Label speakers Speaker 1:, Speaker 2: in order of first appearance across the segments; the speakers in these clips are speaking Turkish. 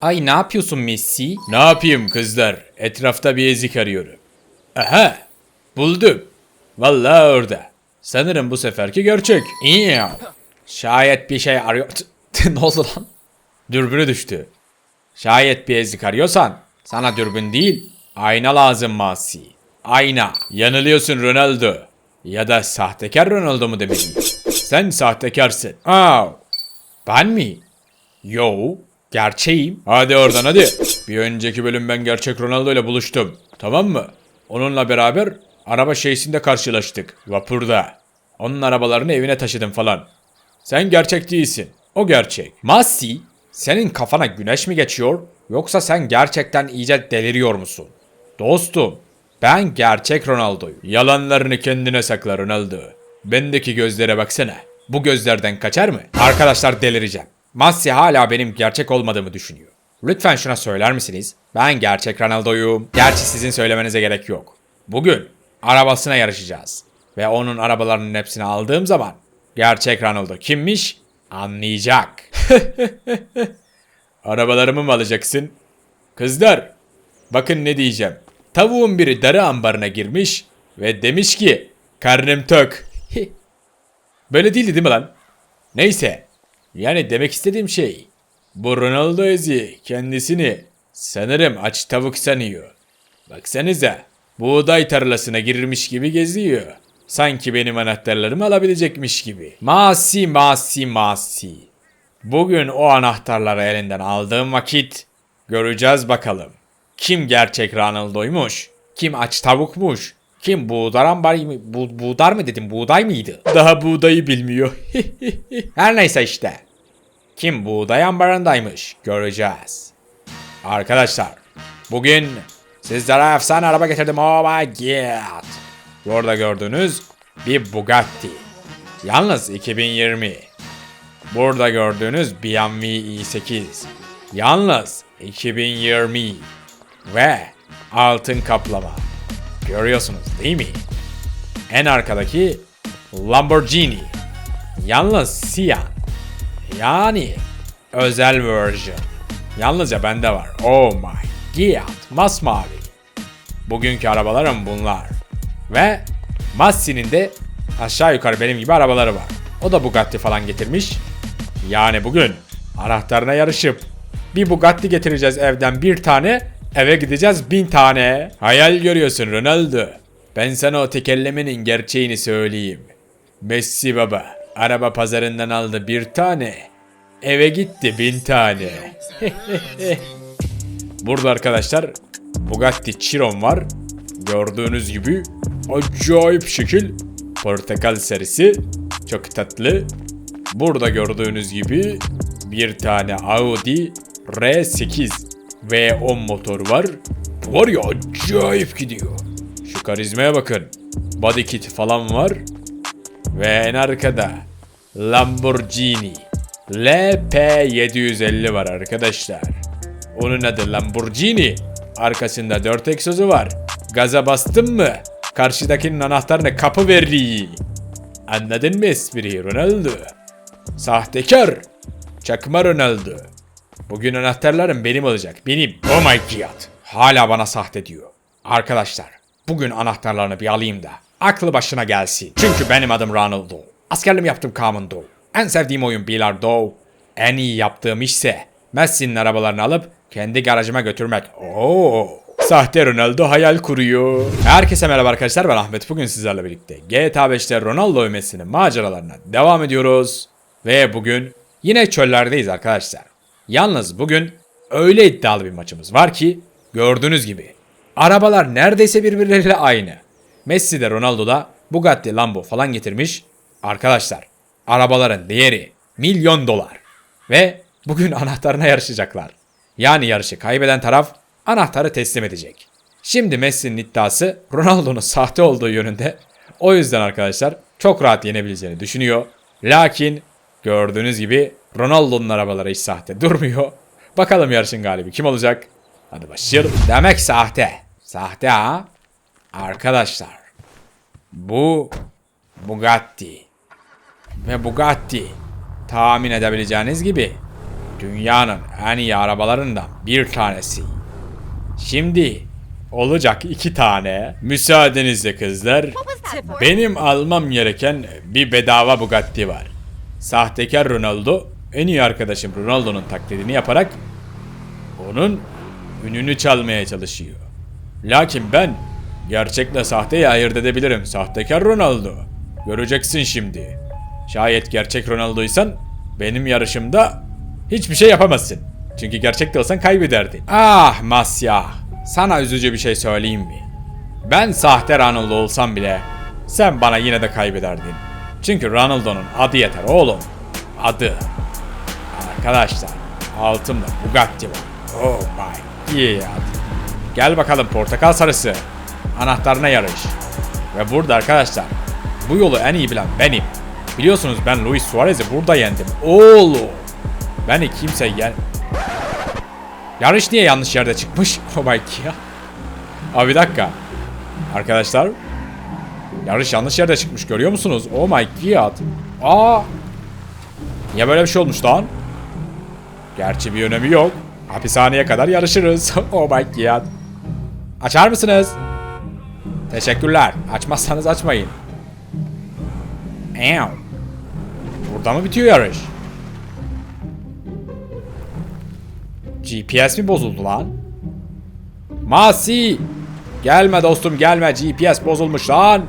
Speaker 1: Ay ne yapıyorsun Messi?
Speaker 2: Ne yapayım kızlar? Etrafta bir ezik arıyorum. Aha! Buldum. Vallahi orada. Sanırım bu seferki gerçek.
Speaker 1: İyi. Şayet bir şey arıyor... ne oldu lan?
Speaker 2: Dürbünü düştü.
Speaker 1: Şayet bir ezik arıyorsan sana dürbün değil ayna lazım Masi. Ayna.
Speaker 2: Yanılıyorsun Ronaldo. Ya da sahtekar Ronaldo mu demedin? Sen sahtekarsın.
Speaker 1: Aa, ben mi? Yo, gerçeğim.
Speaker 2: Hadi oradan hadi. Bir önceki bölüm ben gerçek Ronaldo ile buluştum. Tamam mı? Onunla beraber araba şeysinde karşılaştık. Vapurda. Onun arabalarını evine taşıdım falan. Sen gerçek değilsin. O gerçek.
Speaker 1: Masi, senin kafana güneş mi geçiyor yoksa sen gerçekten iyice deliriyor musun? Dostum, ben gerçek Ronaldo'yum.
Speaker 2: Yalanlarını kendine sakla Ronaldo. Bendeki gözlere baksana. Bu gözlerden kaçar mı?
Speaker 1: Arkadaşlar delireceğim. Masi hala benim gerçek olmadığımı düşünüyor. Lütfen şuna söyler misiniz? Ben gerçek Ronaldo'yum. Gerçi sizin söylemenize gerek yok. Bugün arabasına yarışacağız. Ve onun arabalarının hepsini aldığım zaman gerçek Ronaldo kimmiş anlayacak.
Speaker 2: Arabalarımı mı alacaksın? Kızlar, bakın ne diyeceğim. Tavuğun biri darı ambarına girmiş ve demiş ki karnım tok. Böyle değildi değil mi lan? Neyse. Yani demek istediğim şey. Bu Ronaldo Ezi kendisini sanırım aç tavuk sanıyor. Baksanıza buğday tarlasına girirmiş gibi geziyor. Sanki benim anahtarlarımı alabilecekmiş gibi.
Speaker 1: Masi masi masi. Bugün o anahtarları elinden aldığım vakit göreceğiz bakalım. Kim gerçek Ronaldo'ymuş? Kim aç tavukmuş? Kim buğdar ambarı mı? Bu, buğdar mı dedim? Buğday mıydı?
Speaker 2: Daha buğdayı bilmiyor.
Speaker 1: Her neyse işte. Kim buğday ambarındaymış göreceğiz. Arkadaşlar bugün sizlere efsane araba getirdim. Oh my god. Burada gördüğünüz bir Bugatti. Yalnız 2020. Burada gördüğünüz BMW i8. Yalnız 2020. Ve altın kaplama. Görüyorsunuz değil mi? En arkadaki Lamborghini. Yalnız siyah. Yani özel version. Yalnızca bende var. Oh my god. Masmavi. Bugünkü arabalarım bunlar. Ve Massi'nin de aşağı yukarı benim gibi arabaları var. O da Bugatti falan getirmiş. Yani bugün anahtarına yarışıp bir Bugatti getireceğiz evden bir tane, eve gideceğiz bin tane.
Speaker 2: Hayal görüyorsun Ronaldo. Ben sana o tekerlemenin gerçeğini söyleyeyim. Messi baba araba pazarından aldı bir tane. Eve gitti bin tane. Burada arkadaşlar Bugatti Chiron var. Gördüğünüz gibi acayip şekil portakal sarısı. Çok tatlı. Burada gördüğünüz gibi bir tane Audi R8 V10 motor var. Var ya acayip gidiyor. Şu karizmaya bakın. Body kit falan var. Ve en arkada Lamborghini LP750 var arkadaşlar. Onun adı Lamborghini. Arkasında 4 egzozu var. Gaza bastın mı? Karşıdakinin anahtarını kapı verdi. Anladın mı espriyi Ronaldo? Sahtekar. Çakma Ronaldo. Bugün anahtarlarım benim olacak. Benim. Oh my god.
Speaker 1: Hala bana sahte diyor. Arkadaşlar bugün anahtarlarını bir alayım da aklı başına gelsin. Çünkü benim adım Ronaldo. Askerliğimi yaptım Commando. En sevdiğim oyun Bilardo. En iyi yaptığım işse Messi'nin arabalarını alıp kendi garajıma götürmek. Oo.
Speaker 2: Sahte Ronaldo hayal kuruyor.
Speaker 1: Herkese merhaba arkadaşlar ben Ahmet. Bugün sizlerle birlikte GTA 5'te Ronaldo Messi'nin maceralarına devam ediyoruz. Ve bugün yine çöllerdeyiz arkadaşlar. Yalnız bugün öyle iddialı bir maçımız var ki gördüğünüz gibi arabalar neredeyse birbirleriyle aynı. Messi de Ronaldo da Bugatti, Lambo falan getirmiş. Arkadaşlar arabaların değeri milyon dolar. Ve bugün anahtarına yarışacaklar. Yani yarışı kaybeden taraf anahtarı teslim edecek. Şimdi Messi'nin iddiası Ronaldo'nun sahte olduğu yönünde. O yüzden arkadaşlar çok rahat yenebileceğini düşünüyor. Lakin gördüğünüz gibi Ronaldo'nun arabaları hiç sahte durmuyor. Bakalım yarışın galibi kim olacak? Hadi başlayalım. Demek sahte. Sahte ha? Arkadaşlar. Bu Bugatti. Ve Bugatti tahmin edebileceğiniz gibi dünyanın en iyi arabalarından bir tanesi. Şimdi olacak iki tane. Müsaadenizle kızlar. Benim almam gereken bir bedava Bugatti var. Sahtekar Ronaldo en iyi arkadaşım Ronaldo'nun taklidini yaparak onun ününü çalmaya çalışıyor. Lakin ben gerçekle sahteyi ayırt edebilirim. Sahtekar Ronaldo. Göreceksin şimdi. Şayet gerçek Ronaldo'ysan benim yarışımda hiçbir şey yapamazsın. Çünkü gerçekte olsan kaybederdin. Ah Masya. Sana üzücü bir şey söyleyeyim mi? Ben sahte Ronaldo olsam bile sen bana yine de kaybederdin. Çünkü Ronaldo'nun adı yeter oğlum. Adı. Arkadaşlar altımda Bugatti var. Oh my god. Gel bakalım portakal sarısı. Anahtarına yarış. Ve burada arkadaşlar bu yolu en iyi bilen benim. Biliyorsunuz ben Luis Suarez'i burada yendim. Oğlum. Beni kimse yen... Yarış niye yanlış yerde çıkmış? Oh my god. Abi bir dakika. Arkadaşlar. Yarış yanlış yerde çıkmış görüyor musunuz? Oh my god. Aa. Niye böyle bir şey olmuş lan? Gerçi bir önemi yok. Hapishaneye kadar yarışırız. oh my god. Açar mısınız? Teşekkürler. Açmazsanız açmayın. Ew. Burada mı bitiyor yarış? GPS mi bozuldu lan? Masi! Gelme dostum gelme GPS bozulmuş lan.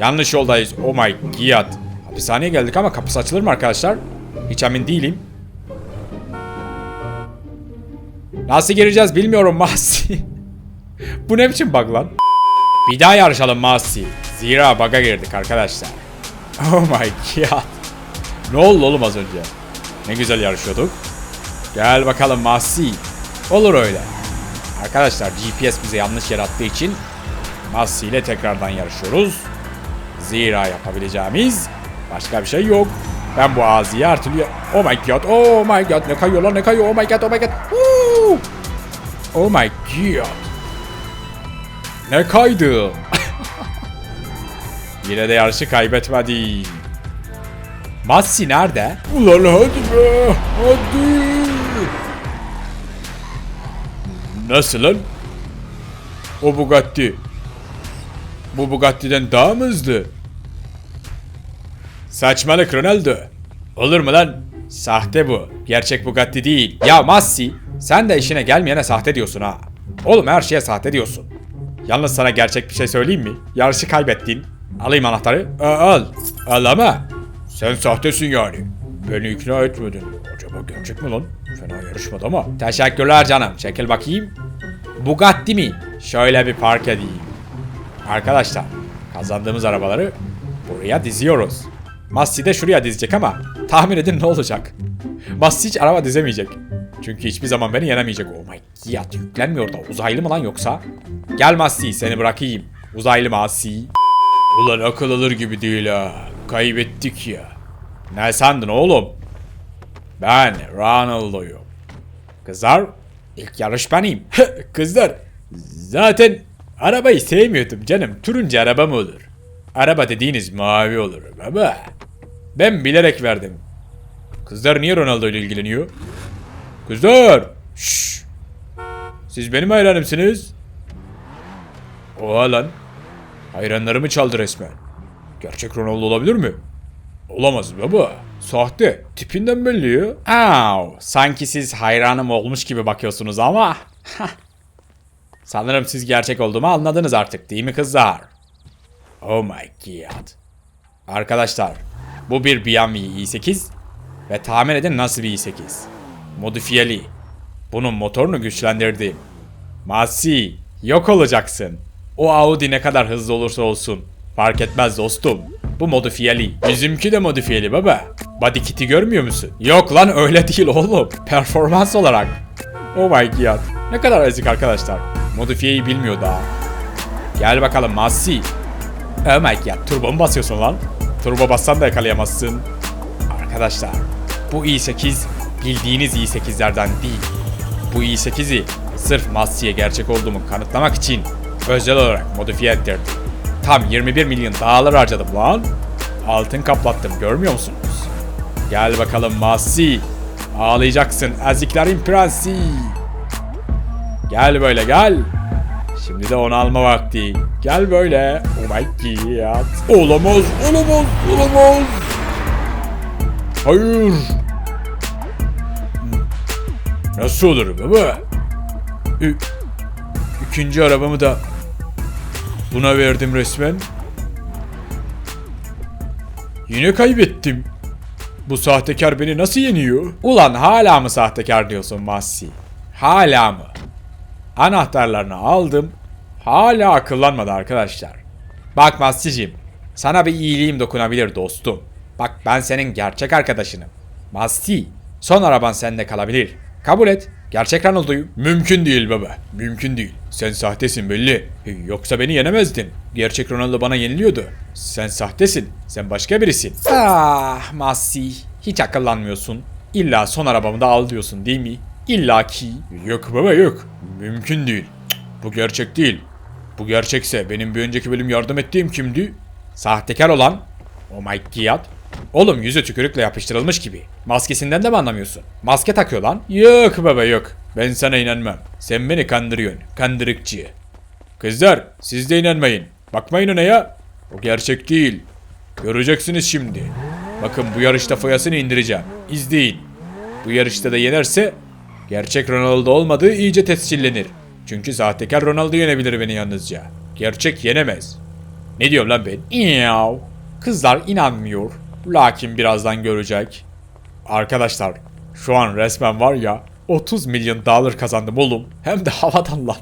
Speaker 1: Yanlış yoldayız. Oh my god. Hapishaneye geldik ama kapısı açılır mı arkadaşlar? Hiç emin değilim. Nasıl gireceğiz bilmiyorum Masi. Bu ne biçim bug lan? Bir daha yarışalım Masi. Zira bug'a girdik arkadaşlar. Oh my god. Ne oldu oğlum az önce? Ne güzel yarışıyorduk. Gel bakalım Masi. Olur öyle. Arkadaşlar GPS bize yanlış yer attığı için Masi ile tekrardan yarışıyoruz. Zira yapabileceğimiz başka bir şey yok. Ben bu ağzıyı türlü... Oh my god, oh my god, ne kayıyor lan ne kayıyor, oh my god, oh my god. Woo! Oh my god. Ne kaydı? Yine de yarışı kaybetmedi. Massi nerede? Ulan hadi be, hadi. Nasıl lan? O Bugatti. Bu Bugatti'den daha mı hızlı? Saçmalık Ronaldo. Olur mu lan? Sahte bu. Gerçek Bugatti değil. Ya Massi, sen de işine gelmeyene sahte diyorsun ha. Oğlum her şeye sahte diyorsun. Yalnız sana gerçek bir şey söyleyeyim mi? Yarışı kaybettin. Alayım anahtarı. Al. Al ama. Sen sahtesin yani. Beni ikna etmedin. Acaba gerçek mi lan? Fena yarışmadı ama. Teşekkürler canım. Çekil bakayım. Bugatti mi? Şöyle bir park edeyim. Arkadaşlar kazandığımız arabaları buraya diziyoruz. Massi de şuraya dizecek ama tahmin edin ne olacak? Massi hiç araba dizemeyecek. Çünkü hiçbir zaman beni yenemeyecek. Oh my god yüklenmiyor da uzaylı mı lan yoksa? Gel Massi seni bırakayım. Uzaylı Massi. Ulan akıl alır gibi değil ha. Kaybettik ya. Ne sandın oğlum? Ben Ronaldo'yum. Kızlar ilk yarış benim. Kızlar zaten arabayı sevmiyordum canım. Turuncu araba mı olur? Araba dediğiniz mavi olur baba. Ben bilerek verdim. Kızlar niye Ronaldo ile ilgileniyor? Kızlar! Şşş! Siz benim hayranımsınız. Oha lan. Hayranlarımı çaldı resmen. Gerçek Ronaldo olabilir mi? Olamaz baba. Sahte. Tipinden belli ya. Au, sanki siz hayranım olmuş gibi bakıyorsunuz ama. Sanırım siz gerçek olduğumu anladınız artık değil mi kızlar? Oh my god. Arkadaşlar, bu bir BMW i8 ve tahmin edin nasıl bir i8. Modifiyeli. Bunun motorunu güçlendirdim. Masi, yok olacaksın. O Audi ne kadar hızlı olursa olsun. Fark etmez dostum. Bu modifiyeli. Bizimki de modifiyeli baba. Body kit'i görmüyor musun? Yok lan öyle değil oğlum. Performans olarak. Oh my god. Ne kadar ezik arkadaşlar. Modifiyeyi bilmiyor daha. Gel bakalım Masi. Oh my god. Turbo mu basıyorsun lan? Turbo bassan da yakalayamazsın. Arkadaşlar. Bu i8 bildiğiniz i8'lerden değil. Bu i8'i sırf Masi'ye gerçek olduğumu kanıtlamak için özel olarak modifiye ettirdim. Tam 21 milyon dağlar harcadım lan. Altın kaplattım görmüyor musunuz? Gel bakalım Masi. Ağlayacaksın eziklerin prensi. Gel böyle gel. Şimdi de onu alma vakti. Gel böyle. Oh my god. Olamaz, olamaz, olamaz. Hayır. Nasıl olur baba? Ü- İkinci arabamı da buna verdim resmen. Yine kaybettim. Bu sahtekar beni nasıl yeniyor? Ulan hala mı sahtekar diyorsun Massi? Hala mı? Anahtarlarını aldım. Hala akıllanmadı arkadaşlar. Bak Massi'cim. Sana bir iyiliğim dokunabilir dostum. Bak ben senin gerçek arkadaşınım. Massi. Son araban sende kalabilir. Kabul et. Gerçek Ronaldo'yu. Mümkün değil baba. Mümkün değil. Sen sahtesin belli. Yoksa beni yenemezdin. Gerçek Ronaldo bana yeniliyordu. Sen sahtesin. Sen başka birisin. Ah Massi. Hiç akıllanmıyorsun. İlla son arabamı da al diyorsun değil mi? İlla ki. Yok baba yok. Mümkün değil. Bu gerçek değil. Bu gerçekse benim bir önceki bölüm yardım ettiğim kimdi? Sahtekar olan. Oh my god. Oğlum yüzü tükürükle yapıştırılmış gibi. Maskesinden de mi anlamıyorsun? Maske takıyor lan. Yok baba yok. Ben sana inanmam. Sen beni kandırıyorsun. Kandırıkçı. Kızlar siz de inanmayın. Bakmayın ona ya. O gerçek değil. Göreceksiniz şimdi. Bakın bu yarışta foyasını indireceğim. İzleyin. Bu yarışta da yenerse gerçek Ronaldo olmadığı iyice tescillenir. Çünkü sahtekar Ronaldo yenebilir beni yalnızca. Gerçek yenemez. Ne diyorum lan ben? Kızlar inanmıyor. Lakin birazdan görecek. Arkadaşlar şu an resmen var ya 30 milyon dolar kazandım oğlum. Hem de havadan lan.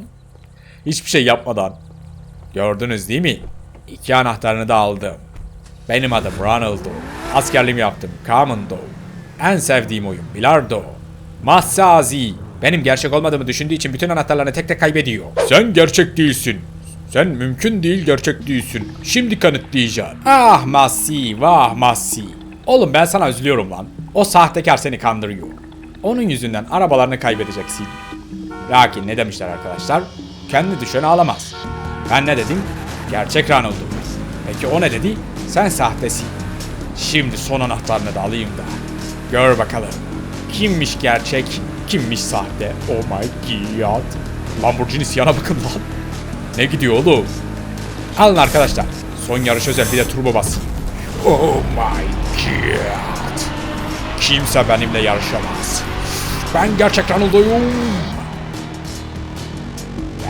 Speaker 1: Hiçbir şey yapmadan. Gördünüz değil mi? İki anahtarını da aldım. Benim adım Ronaldo. Askerliğimi yaptım. Commando. En sevdiğim oyun Bilardo. Massazi. Benim gerçek olmadığımı düşündüğü için bütün anahtarlarını tek tek kaybediyor. Sen gerçek değilsin. Sen mümkün değil gerçek değilsin. Şimdi kanıtlayacağım. Ah Massi, vah Massi. Oğlum ben sana üzülüyorum lan. O sahtekar seni kandırıyor. Onun yüzünden arabalarını kaybedeceksin. Lakin ne demişler arkadaşlar? Kendi düşen ağlamaz. Ben ne dedim? Gerçek Ronaldo. Peki o ne dedi? Sen sahtesin. Şimdi son anahtarını da alayım da. Gör bakalım. Kimmiş gerçek, kimmiş sahte. Oh my god. Lamborghini siyana bakın lan. Ne gidiyor oğlum? Alın arkadaşlar. Son yarış özel bir de turbo basın. Oh my god. Kimse benimle yarışamaz. Ben gerçek Ronaldo'yum.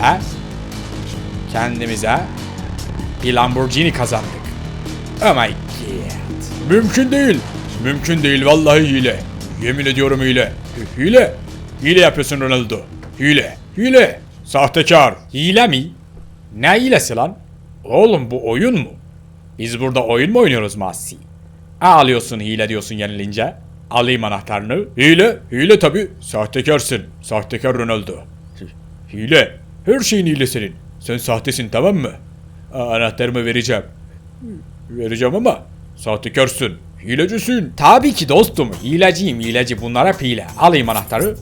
Speaker 1: Ve kendimize bir Lamborghini kazandık. Oh my god. Mümkün değil. Mümkün değil vallahi hile. Yemin ediyorum hile. Hile. Hile yapıyorsun Ronaldo. Hile. Hile. Sahtekar. Hile mi? Ne hilesi lan? Oğlum bu oyun mu? Biz burada oyun mu oynuyoruz Masi? Ağlıyorsun hile diyorsun yenilince. Alayım anahtarını. Hile, hile tabi. Sahtekarsın. Sahtekar Ronaldo. Hile. Her şeyin hile senin. Sen sahtesin tamam mı? Anahtarımı vereceğim. Vereceğim ama sahtekarsın. Hilecisin. Tabii ki dostum. Hileciyim hileci. Bunlar hep hile. Alayım anahtarı.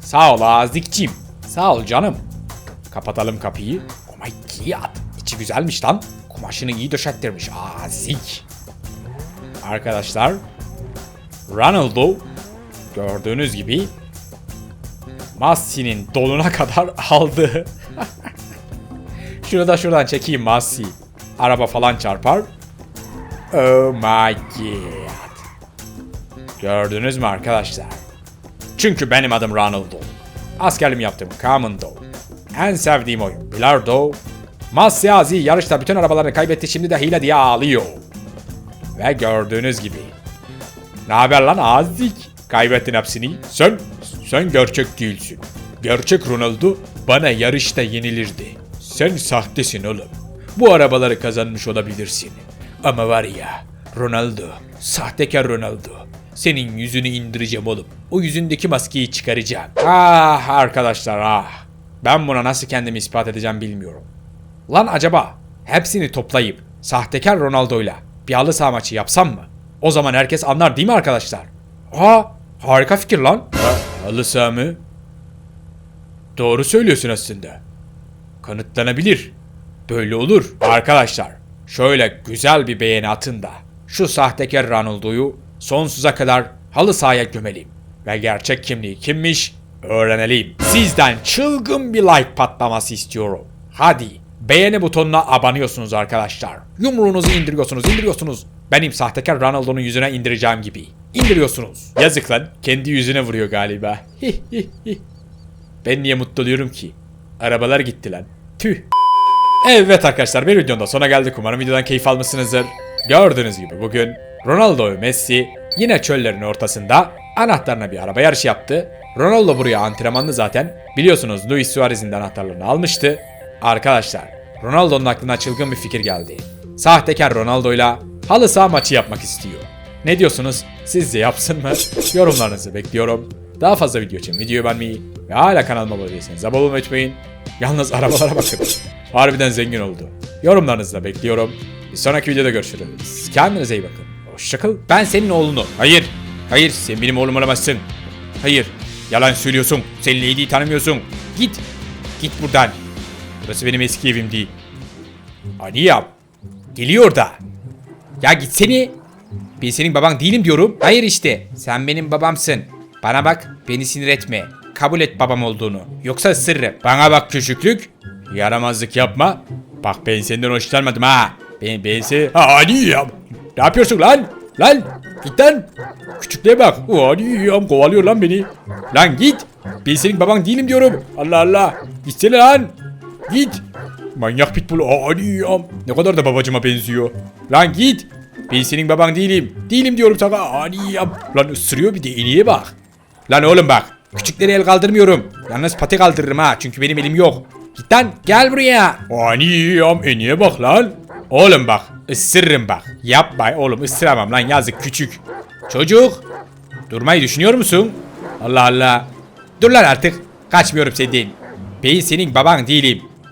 Speaker 1: Sağ ol azikçim. Sağ ol canım. Kapatalım kapıyı. My god. İçi güzelmiş lan. Kumaşını iyi döşettirmiş. Azik. Arkadaşlar. Ronaldo gördüğünüz gibi Massi'nin donuna kadar aldı. Şunu da şuradan çekeyim Massi. Araba falan çarpar. Oh my god. Gördünüz mü arkadaşlar? Çünkü benim adım Ronaldo. Askerliğimi yaptım Commando. En sevdiğim oyun Bilardo. Masyazi yarışta bütün arabalarını kaybetti şimdi de hile diye ağlıyor. Ve gördüğünüz gibi. Ne haber lan Azik? Kaybettin hepsini. Sen, sen gerçek değilsin. Gerçek Ronaldo bana yarışta yenilirdi. Sen sahtesin oğlum. Bu arabaları kazanmış olabilirsin. Ama var ya Ronaldo, sahtekar Ronaldo. Senin yüzünü indireceğim oğlum. O yüzündeki maskeyi çıkaracağım. Ah arkadaşlar ah. Ben buna nasıl kendimi ispat edeceğim bilmiyorum. Lan acaba hepsini toplayıp sahtekar Ronaldo'yla bir halı saha maçı yapsam mı? O zaman herkes anlar değil mi arkadaşlar? Aa harika fikir lan. Ha, halı saha mı? Doğru söylüyorsun aslında. Kanıtlanabilir. Böyle olur. Arkadaşlar şöyle güzel bir beğeni atın da şu sahtekar Ronaldo'yu sonsuza kadar halı sahaya gömelim. ve gerçek kimliği kimmiş öğrenelim. Sizden çılgın bir like patlaması istiyorum. Hadi beğeni butonuna abanıyorsunuz arkadaşlar. Yumruğunuzu indiriyorsunuz, indiriyorsunuz. Benim sahtekar Ronaldo'nun yüzüne indireceğim gibi. İndiriyorsunuz. Yazık lan. Kendi yüzüne vuruyor galiba. ben niye mutlu oluyorum ki? Arabalar gitti lan. Tüh. Evet arkadaşlar bir videonun da sona geldik. Umarım videodan keyif almışsınızdır. Gördüğünüz gibi bugün Ronaldo ve Messi yine çöllerin ortasında anahtarına bir araba yarışı yaptı. Ronaldo buraya antrenmanlı zaten. Biliyorsunuz Luis Suarez'in de anahtarlarını almıştı. Arkadaşlar Ronaldo'nun aklına çılgın bir fikir geldi. Sahtekar Ronaldo'yla halı saha maçı yapmak istiyor. Ne diyorsunuz? Sizce yapsın mı? Yorumlarınızı bekliyorum. Daha fazla video için videoyu beğenmeyi ve hala kanalıma abone değilseniz abone olmayı unutmayın. Yalnız arabalara bakın. Harbiden zengin oldu. Yorumlarınızı da bekliyorum. Bir sonraki videoda görüşürüz. Kendinize iyi bakın. Hoşçakal. Ben senin oğlunu. Hayır. Hayır sen benim oğlum olamazsın. Hayır. Yalan söylüyorsun. Sen Lady'yi tanımıyorsun. Git. Git buradan. Burası benim eski evim değil. Ani yap. Geliyor da. Ya gitsene. Ben senin baban değilim diyorum. Hayır işte. Sen benim babamsın. Bana bak beni sinir etme. Kabul et babam olduğunu. Yoksa ısırırım. Bana bak küçüklük. Yaramazlık yapma. Bak ben senden hoşlanmadım ha. Ben, ben seni... Ha hadi ya. Ne yapıyorsun lan? Lan git lan. Küçüklüğe bak. O hadi ya kovalıyor lan beni. Lan git. Ben senin baban değilim diyorum. Allah Allah. Gitsene lan. Git. Manyak pitbull. Ya. Ne kadar da babacıma benziyor. Lan git. Ben senin baban değilim. Değilim diyorum sana. Hadi ya. Lan ısırıyor bir de iniye bak. Lan oğlum bak. Küçükleri el kaldırmıyorum. Yalnız pati kaldırırım ha. Çünkü benim elim yok. Git lan gel buraya. Ani ya. Eniye bak lan. Oğlum bak. ısırırım bak. Yapma oğlum ısıramam lan yazık küçük. Çocuk. Durmayı düşünüyor musun? Allah Allah. Dur lan artık. Kaçmıyorum senden. Ben senin baban değilim.